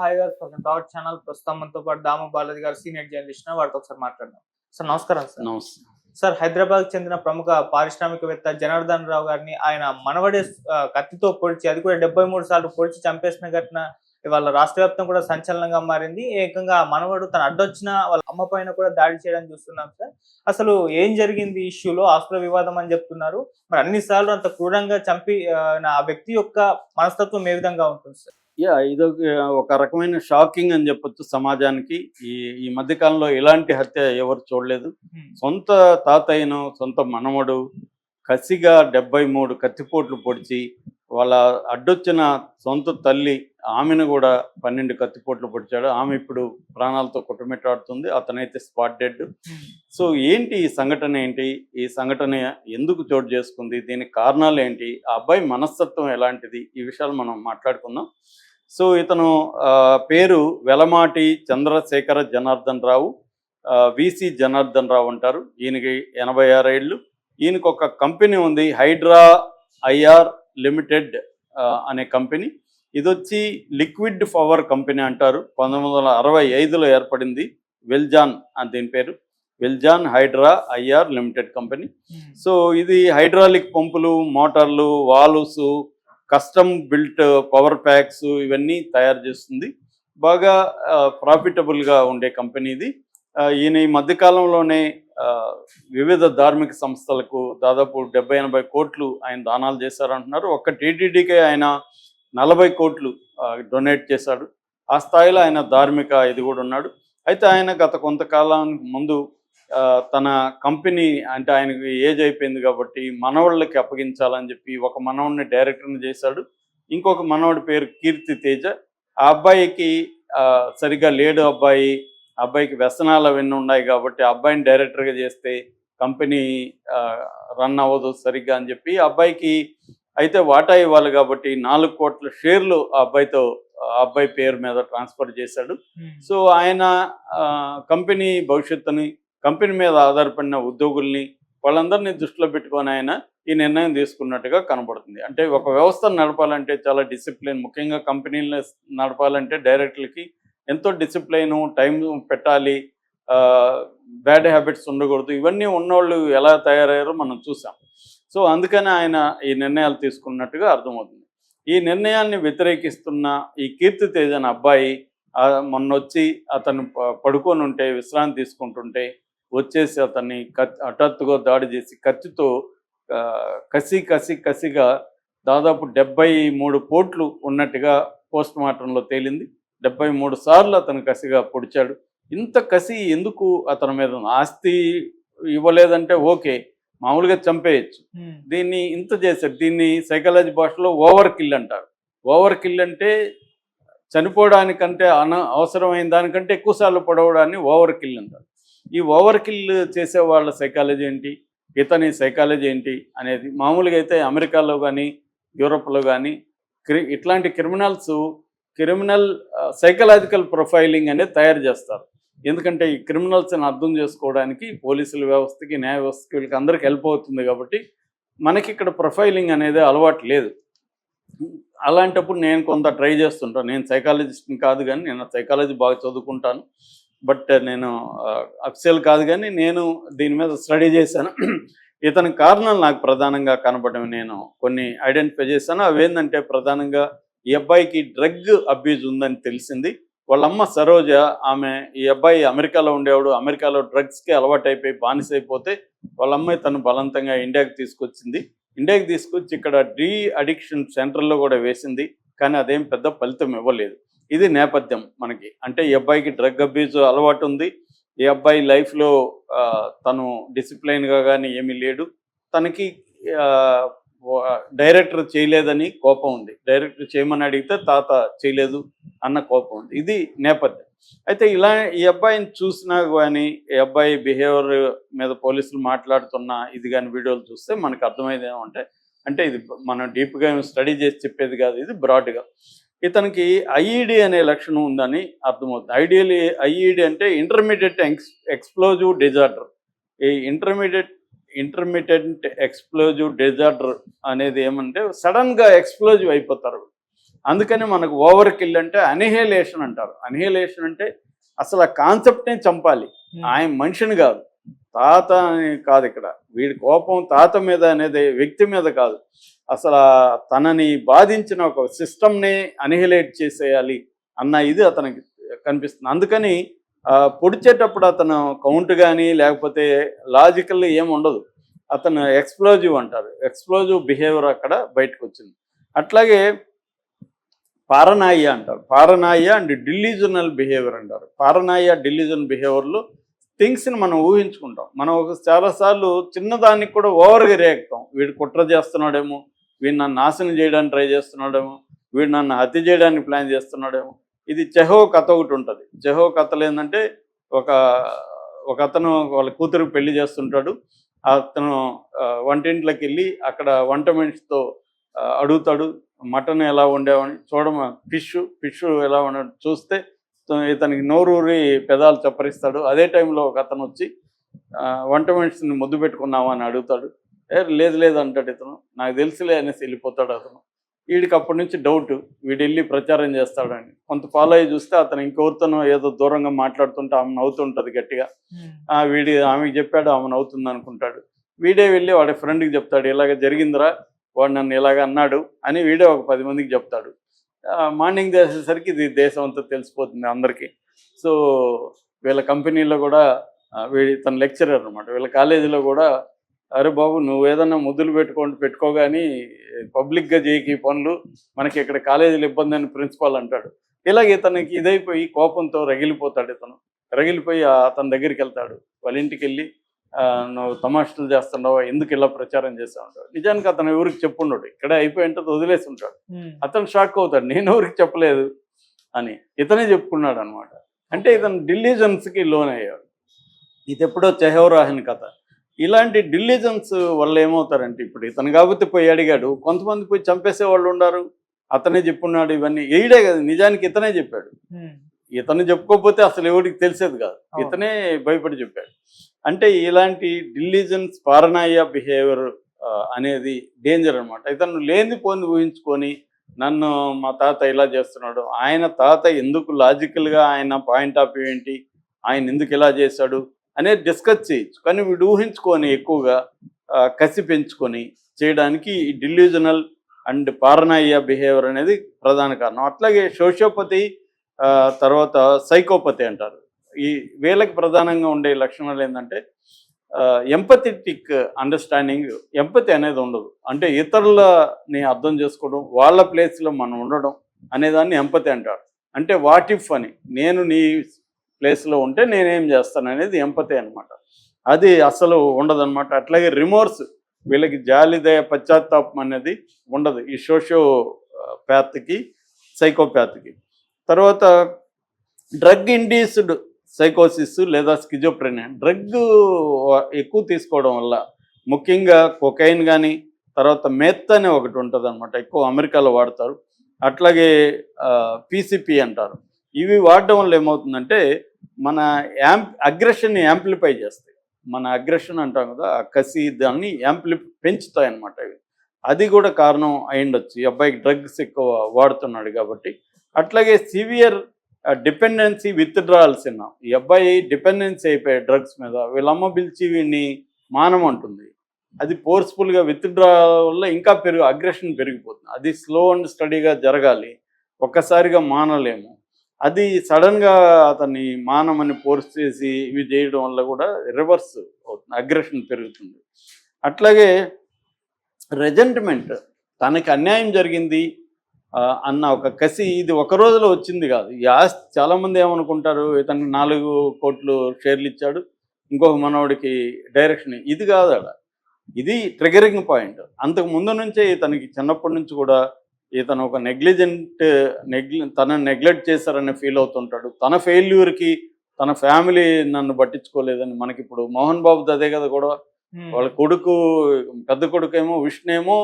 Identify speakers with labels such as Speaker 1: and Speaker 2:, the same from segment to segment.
Speaker 1: Hi గారు welcome to our channel ప్రస్తుతం మనతో పాటు దామ బాలాజీ గారు సీనియర్ జర్నలిస్ట్ వారితో ఒకసారి మాట్లాడదాం. సార్ నమస్కారం సార్.
Speaker 2: నమస్తే.
Speaker 1: సార్ హైదరాబాద్ చెందిన ప్రముఖ పారిశ్రామికవేత్త జనార్దన్ రావు గారిని ఆయన మనవడే కత్తితో పొడిచి అది కూడా డెబ్బై మూడు సార్లు పొడిచి చంపేసిన ఘటన ఇవాళ రాష్ట్ర వ్యాప్తం కూడా సంచలనంగా మారింది. ఏకంగా మనవడు తన అడ్డొచ్చిన వాళ్ళ అమ్మ పైన కూడా దాడి చేయడం చూస్తున్నాం సార్. అసలు ఏం జరిగింది ఇష్యూలో? ఆస్తుల వివాదం అని చెప్తున్నారు. మరి అన్ని సార్లు అంత క్రూరంగా చంపి ఆ వ్యక్తి యొక్క మనస్తత్వం ఏ విధంగా ఉంటుంది సార్?
Speaker 2: యా ఇది ఒక రకమైన షాకింగ్ అని చెప్పొచ్చు సమాజానికి. ఈ ఈ మధ్య కాలంలో ఇలాంటి హత్య ఎవరు చూడలేదు. సొంత తాతయ్యను సొంత మనవడు కసిగా డెబ్బై మూడు కత్తిపోట్లు పొడిచి వాళ్ళ అడ్డొచ్చిన సొంత తల్లి ఆమెను కూడా పన్నెండు కత్తిపోట్లు పొడిచాడు. ఆమె ఇప్పుడు ప్రాణాలతో కుటుంబెట్టాడుతుంది అతనైతే స్పాట్ డెడ్. సో ఏంటి ఈ సంఘటన ఏంటి? ఈ సంఘటన ఎందుకు చోటు చేసుకుంది? దీనికి కారణాలు ఏంటి? ఆ అబ్బాయి మనస్తత్వం ఎలాంటిది? ఈ విషయాలు మనం మాట్లాడుకుందాం. సో ఇతను పేరు వెలమాటి చంద్రశేఖర జనార్దన్ రావు. విసి జనార్దన్ రావు అంటారు. ఈయనకి ఎనభై ఆరేళ్ళు ఈయనకు ఒక కంపెనీ ఉంది హైడ్రా ఐఆర్ లిమిటెడ్ అనే కంపెనీ. ఇది వచ్చి లిక్విడ్ పవర్ కంపెనీ అంటారు. పంతొమ్మిది వందల అరవై ఐదులో ఏర్పడింది వెల్జాన్ అని దీని పేరు. Veljan Hydra IR limited company. So ఇది హైడ్రాలిక్ పంపులు మోటార్లు valves custom built power packs ఇవన్నీ తయారు చేస్తుంది. బాగా ప్రాఫిటబుల్గా ఉండే కంపెనీ ఇది. ఆ, ఈయన ఈ మధ్యకాలంలోనే ఆ, వివిధ ధార్మిక సంస్థలకు దాదాపు డెబ్బై ఎనభై కోట్లు ఆయన దానాలు చేశారంటున్నారు. ఒక్క టీటీడీకే ఆయన నలభై కోట్లు డొనేట్ చేశాడు. ఆ స్థాయిలో ఆయన ధార్మిక ఇది కూడా ఉన్నాడు. అయితే ఆయన గత కొంతకాలానికి ముందు తన కంపెనీ అంటే ఆయనకి ఏజ్ అయిపోయింది కాబట్టి మనవాళ్ళకి అప్పగించాలని చెప్పి ఒక మనవడిని డైరెక్టర్ని చేశాడు. ఇంకొక మనవడి పేరు కీర్తి తేజ. ఆ అబ్బాయికి ఆ, సరిగ్గా లేడు అబ్బాయి. అబ్బాయికి వ్యసనాలు అవన్నీ ఉన్నాయి కాబట్టి అబ్బాయిని డైరెక్టర్గా చేస్తే కంపెనీ రన్ అవ్వదు సరిగ్గా అని చెప్పి అబ్బాయికి అయితే వాటా ఇవ్వాలి కాబట్టి నాలుగు కోట్ల షేర్లు ఆ అబ్బాయితో అబ్బాయి పేరు మీద ట్రాన్స్ఫర్ చేశాడు. సో ఆయన కంపెనీ భవిష్యత్తుని కంపెనీ మీద ఆధారపడిన ఉద్యోగుల్ని వాళ్ళందరినీ దృష్టిలో పెట్టుకొని ఆయన ఈ నిర్ణయం తీసుకున్నట్టుగా కనబడుతుంది. అంటే ఒక వ్యవస్థను నడపాలంటే చాలా డిసిప్లిన్. ముఖ్యంగా కంపెనీలను నడపాలంటే డైరెక్టర్లకి ఎంతో డిసిప్లైన్ టైం పెట్టాలి బ్యాడ్ హ్యాబిట్స్ ఉండకూడదు. ఇవన్నీ ఉన్నోళ్ళు ఎలా తయారయ్యారో మనం చూసాం. సో అందుకనే ఆయన ఈ నిర్ణయాలు తీసుకున్నట్టుగా అర్థమవుతుంది. ఈ నిర్ణయాన్ని వ్యతిరేకిస్తున్న ఈ కీర్తి తేజ్ అబ్బాయి మొన్న వచ్చి అతను పడుకొని ఉంటే విశ్రాంతి తీసుకుంటుంటే వచ్చేసి అతన్ని హఠాత్తుగా దాడి చేసి కత్తితో ఆ, కసి కసి కసిగా దాదాపు డెబ్బై మూడు పోట్లు ఉన్నట్టుగా పోస్ట్ మార్టంలో తేలింది. డెబ్బై మూడు సార్లు అతను కసిగా పొడిచాడు. ఇంత కసి ఎందుకు అతని మీద? ఆస్తి ఇవ్వలేదంటే ఓకే మామూలుగా చంపేయచ్చు. దీన్ని ఇంత చేశారు. దీన్ని సైకాలజీ భాషలో ఓవర్ కిల్ అంటారు. ఓవర్ కిల్ అంటే చనిపోవడానికంటే అన అవసరమైన దానికంటే ఎక్కువసార్లు పొడవడాన్ని ఓవర్ కిల్ అంటారు. ఈ ఓవర్ కిల్ చేసే వాళ్ళ సైకాలజీ ఏంటి? ఇతని సైకాలజీ ఏంటి? అనేది మామూలుగా అయితే అమెరికాలో కానీ యూరోప్లో కానీ క్రి ఇట్లాంటి క్రిమినల్స్ క్రిమినల్ సైకలాజికల్ ప్రొఫైలింగ్ అనేది తయారు చేస్తారు. ఎందుకంటే ఈ క్రిమినల్స్ని అర్థం చేసుకోవడానికి పోలీసుల వ్యవస్థకి న్యాయ వ్యవస్థకి వీళ్ళకి అందరికి హెల్ప్ అవుతుంది కాబట్టి మనకి ఇక్కడ ప్రొఫైలింగ్ అనేది అలవాటు లేదు. అలాంటప్పుడు నేను కొంత ట్రై చేస్తుంటాను నేను సైకాలజిస్ట్ని కాదు కానీ నేను సైకాలజీ బాగా చదువుకుంటాను. బట్ నేను అఫిషియల్ కాదు కానీ నేను దీని మీద స్టడీ చేశాను. ఇతని కారణాలు నాకు ప్రధానంగా కనపడడం నేను కొన్ని ఐడెంటిఫై చేశాను. అవి ఏంటంటే ప్రధానంగా ఈ అబ్బాయికి డ్రగ్ అబ్యూజ్ ఉందని తెలిసింది. వాళ్ళ అమ్మ సరోజ ఆమె ఈ అబ్బాయి అమెరికాలో ఉండేవాడు. అమెరికాలో డ్రగ్స్కి అలవాటైపోయి బానిసైపోతే వాళ్ళమ్మాయి తను బలవంతంగా ఇండియాకి తీసుకొచ్చింది. ఇండియాకి తీసుకొచ్చి ఇక్కడ డీ అడిక్షన్ సెంటర్లో కూడా వేసింది. కానీ అదేం పెద్ద ఫలితం ఇవ్వలేదు. ఇది నేపథ్యం మనకి. అంటే ఈ అబ్బాయికి డ్రగ్ అబ్యూజ్ అలవాటు ఉంది. ఈ అబ్బాయి లైఫ్లో తను డిసిప్లైన్గా కానీ ఏమీ లేడు. తనకి డైరెక్టర్ చేయలేదని కోపం ఉంది. డైరెక్టర్ చేయమని అడిగితే తాత చేయలేదు అన్న కోపం ఉంది. ఇది నేపథ్యం. అయితే ఇలా ఈ అబ్బాయిని చూసినా కానీ ఈ అబ్బాయి బిహేవియర్ మీద పోలీసులు మాట్లాడుతున్న ఇది కానీ వీడియోలు చూస్తే మనకు అర్థమైంది ఏమంటే అంటే ఇది మనం డీప్గా స్టడీ చేసి చెప్పేది కాదు ఇది బ్రాడ్గా. ఇతనికి ఐఈడి అనే లక్షణం ఉందని అర్థమవుతుంది. ఐడియల్ ఐఈడి అంటే ఇంటర్మీడియట్ ఎక్స్ ఎక్స్ప్లోజివ్ డిజార్డర్. ఈ ఇంటర్మీడియట్ ఇంటర్మీడియట్ ఎక్స్ప్లోజివ్ డిజార్డర్ అనేది ఏమంటే సడన్గా ఎక్స్ప్లోజివ్ అయిపోతారు. అందుకని మనకు ఓవర్ కిల్ అంటే అనిహేలేషన్ అంటారు. అనిహేలేషన్ అంటే అసలు ఆ కాన్సెప్ట్నే చంపాలి. ఆయన మనిషిని కాదు. తాత అని కాదు ఇక్కడ. వీడి కోపం తాత మీద అనేది వ్యక్తి మీద కాదు. అసలు తనని బాధించిన ఒక సిస్టమ్ని అనిహిలేట్ చేసేయాలి అన్న ఇది అతనికి కనిపిస్తుంది. అందుకని పొడిచేటప్పుడు అతను కౌంట్ కానీ లేకపోతే లాజికల్ ఏం ఉండదు. అతను ఎక్స్ప్లోజివ్ అంటారు. ఎక్స్ప్లోజివ్ బిహేవియర్ అక్కడ బయటకు వచ్చింది అట్లాగే పారనాయి అంటారు. పారనాయ అండ్ డిల్లీజనల్ బిహేవియర్ అంటారు. పారనాయ డిల్యూజన్ బిహేవియర్లో థింగ్స్ని మనం ఊహించుకుంటాం. మనం ఒక చాలాసార్లు చిన్నదానికి కూడా ఓవర్గా రియాక్ట్ వీడు కుట్ర చేస్తున్నాడేమో వీడు నన్ను నాశనం చేయడానికి ట్రై చేస్తున్నాడేమో వీడు నన్ను హత్య చేయడానికి ప్లాన్ చేస్తున్నాడేమో. ఇది చెహో కథ ఒకటి ఉంటుంది. చెహో కథలు ఏంటంటే ఒక ఒక అతను వాళ్ళ కూతురు పెళ్ళి చేస్తుంటాడు. అతను వంటింట్లోకి వెళ్ళి అక్కడ వంట మనిషితో అడుగుతాడు మటన్ ఎలా వండావని చూడమ ఫిష్ ఫిష్ ఎలా వండ చూస్తే ఇతనికి నోరూరి పెదాలు చప్పరిస్తాడు. అదే టైంలో ఒక అతను వచ్చి వంట మనిషిని ముద్దు పెట్టుకున్నావా? అని అడుగుతాడు. ఏ లేదు లేదు అంటాడు ఇతను. నాకు తెలుసులే అనేసి వెళ్ళిపోతాడు అతను. వీడికి అప్పటి నుంచి డౌట్. వీడు వెళ్ళి ప్రచారం చేస్తాడని. కొంత ఫాలో అయ్యి చూస్తే అతను ఇంకెవరితోనో ఏదో దూరంగా మాట్లాడుతుంటే ఆమె నవ్వుతుంటుంది గట్టిగా. ఆ వీడి ఆమెకి చెప్పాడు ఆమె నవ్వుతుంది అనుకుంటాడు వీడే వెళ్ళి వాడి ఫ్రెండ్కి చెప్తాడు ఇలాగ జరిగిందిరా వాడు నన్ను ఇలాగ అన్నాడు అని వీడే ఒక పది మందికి చెప్తాడు. మార్నింగ్ చేసేసరికి ఇది దేశం అంతా తెలిసిపోతుంది అందరికీ. సో వీళ్ళ కంపెనీలో కూడా వీడి తన లెక్చరర్ అనమాట వీళ్ళ కాలేజీలో కూడా అరే బాబు నువ్వు ఏదన్నా ముద్దులు పెట్టుకోండి పెట్టుకోగాని పబ్లిక్గా చేయకి పనులు. మనకి ఇక్కడ కాలేజీలు ఇబ్బంది అని ప్రిన్సిపాల్ అంటాడు. ఇలాగ ఇతనికి ఇదైపోయి కోపంతో రగిలిపోతాడు ఇతను రగిలిపోయి అతని దగ్గరికి వెళ్తాడు. వాళ్ళ ఇంటికి వెళ్ళి నువ్వు తమాషలు చేస్తున్నావు? ఎందుకు ఇలా ప్రచారం చేస్తా ఉంటాడు నిజానికి అతను ఎవరికి చెప్పుండడు. ఇక్కడే అయిపోయి ఉంటుంది వదిలేసి ఉంటాడు అతను షాక్ అవుతాడు. నేను ఎవరికి చెప్పలేదు? అని. ఇతనే చెప్పుకున్నాడు అనమాట అంటే ఇతను డిలిజెన్స్కి లోన్ అయ్యాడు. ఇది ఎప్పుడో చెహోరాహిన్ కథ. ఇలాంటి డిలిజెన్స్ వల్ల ఏమవుతారంటే ఇప్పుడు ఇతను కాబట్టి పోయి అడిగాడు కొంతమంది పోయి చంపేసే వాళ్ళు ఉన్నారు అతనే చెప్పున్నాడు ఇవన్నీ. ఏడే కదా నిజానికి ఇతనే చెప్పాడు. ఇతను చెప్పుకోకపోతే అసలు ఎవరికి తెలిసేది కాదు. ఇతనే భయపడి చెప్పాడు. అంటే ఇలాంటి డిలిజెన్స్ పారనాయ బిహేవియర్ అనేది డేంజర్ అనమాట ఇతను లేని పోని ఊహించుకొని నన్ను మా తాత ఇలా చేస్తున్నాడు. ఆయన తాత ఎందుకు లాజికల్గా ఆయన పాయింట్ ఆఫ్ వ్యూ ఏంటి? ఆయన ఎందుకు ఇలా చేశాడు? అనేది డిస్కస్ చేయొచ్చు. కానీ వీడు ఊహించుకొని ఎక్కువగా కసి పెంచుకొని చేయడానికి ఈ డిల్యూజనల్ అండ్ పారనాయ బిహేవియర్ అనేది ప్రధాన కారణం. అట్లాగే సోషియోపతి ఆ, తర్వాత సైకోపతి అంటారు. ఈ వీళ్ళకి ప్రధానంగా ఉండే లక్షణాలు ఏంటంటే ఎంపథెటిక్ అండర్స్టాండింగ్ ఎంపతి అనేది ఉండదు. అంటే ఇతరులని అర్థం చేసుకోవడం వాళ్ళ ప్లేస్లో మనం ఉండడం అనేదాన్ని ఎంపతి అంటారు. అంటే వాట్ ఇఫ్ అని నేను నీ ప్లేస్లో ఉంటే నేనేం చేస్తాను అనేది ఎంపతి అనమాట అది అసలు ఉండదన్నమాట. అట్లాగే రిమోర్స్ వీళ్ళకి జాలిదయ పశ్చాత్తాపం అనేది ఉండదు. ఈ సోషో ప్యాత్కి సైకోప్యాత్కి తర్వాత డ్రగ్ ఇండ్యూస్డ్ సైకోసిస్ లేదా స్కిజోప్రెనియా. డ్రగ్ ఎక్కువ తీసుకోవడం వల్ల ముఖ్యంగా కొకైన్ కానీ తర్వాత మెత్ అనే ఒకటి ఉంటుంది అనమాట ఎక్కువ అమెరికాలో వాడతారు. అట్లాగే పీసీపీ అంటారు. ఇవి వాడడం వల్ల ఏమవుతుందంటే మన యాంప్ అగ్రెషన్ని యాంప్లిఫై చేస్తాయి. మన అగ్రెషన్ అంటాం కదా ఆ కసి దాన్ని యాంప్లి పెంచుతాయి అన్నమాట ఇవి. అది కూడా కారణం అయిండొచ్చు ఈ అబ్బాయికి డ్రగ్స్ ఎక్కువ వాడుతున్నాడు కాబట్టి అట్లాగే సివియర్ డిపెండెన్సీ విత్డ్రాల్స్ విన్నాం ఈ అబ్బాయి డిపెండెన్సీ అయిపోయాయి డ్రగ్స్ మీద వీళ్ళమ్మ పిలిచి వీడిని మానమంటుంది అది ఫోర్స్ఫుల్గా విత్డ్రా వల్ల ఇంకా పెరుగు అగ్రెషన్ పెరిగిపోతుంది. అది స్లో అండ్ స్టడీగా జరగాలి. ఒక్కసారిగా మానలేము. అది సడన్గా అతన్ని మానమని ఫోర్స్ చేసి ఇవి చేయడం వల్ల కూడా రివర్స్ అవుతుంది అగ్రెషన్ పెరుగుతుంది. అట్లాగే రెజెంట్మెంట్ తనకి అన్యాయం జరిగింది అన్న ఒక కసి ఇది ఒక రోజులో వచ్చింది కాదు. ఈ ఆస్తి చాలామంది ఏమనుకుంటారు? ఇతనికి నాలుగు కోట్లు షేర్లు ఇచ్చాడు. ఇంకొక మనవడికి డైరెక్షన్ ఇది కాదు అక్కడ ఇది ట్రిగరింగ్ పాయింట్. అంతకు ముందు నుంచే ఇతనికి చిన్నప్పటి నుంచి కూడా ఇతను ఒక నెగ్లిజెంట్ నెగ్లి తన నెగ్లెక్ట్ చేశారని ఫీల్ అవుతుంటాడు. తన ఫెయిల్యూర్కి తన ఫ్యామిలీ నన్ను పట్టించుకోలేదని మనకి ఇప్పుడు మోహన్ బాబు అదే కదా కూడా వాళ్ళ కొడుకు పెద్ద కొడుకు ఏమో విష్ణు ఏమో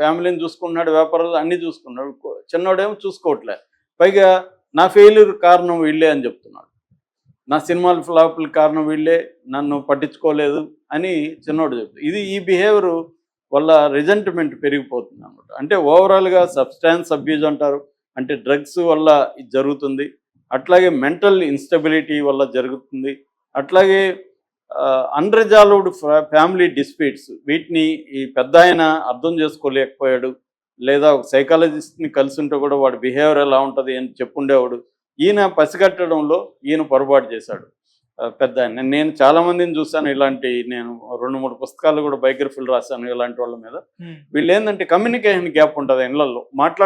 Speaker 2: ఫ్యామిలీని చూసుకున్నాడు వ్యాపారాలు అన్ని చూసుకున్నాడు చిన్నోడేమో చూసుకోవట్లే. పైగా నా ఫెయిల్యూర్ కారణం వీళ్ళే అని చెప్తున్నాడు. నా సినిమాల ఫ్లాపుల కారణం వీళ్ళే నన్ను పట్టించుకోలేదు అని చిన్నోడు చెప్తాడు ఇది ఈ బిహేవియర్ వల్ల రిజెంట్మెంట్ పెరిగిపోతుంది అనమాట అంటే ఓవరాల్గా సబ్స్టాన్స్ అబ్యూజ్ అంటారు అంటే డ్రగ్స్ వల్ల ఇది జరుగుతుంది. అట్లాగే మెంటల్ ఇన్స్టెబిలిటీ వల్ల జరుగుతుంది. అట్లాగే అన్రిజాల్వ్డ్ ఫ్యామిలీ డిస్ప్యూట్స్. వీటిని ఈ పెద్ద ఆయన అర్థం చేసుకోలేకపోయాడు. లేదా ఒక సైకాలజిస్ట్ని కలిసి ఉంటే కూడా వాడి బిహేవియర్ ఎలా ఉంటుంది అని చెప్పుండేవాడు. ఈయన పసిగట్టడంలో ఈయన పొరపాటు చేశాడు. పెద్ద ఆయన. నేను చాలా మందిని చూశాను ఇలాంటి నేను రెండు మూడు పుస్తకాలు కూడా బయోగ్రఫీలు రాశాను ఇలాంటి వాళ్ళ మీద. వీళ్ళు ఏంటంటే కమ్యూనికేషన్ గ్యాప్ ఉంటుంది ఇళ్ళలో మాట్లాడు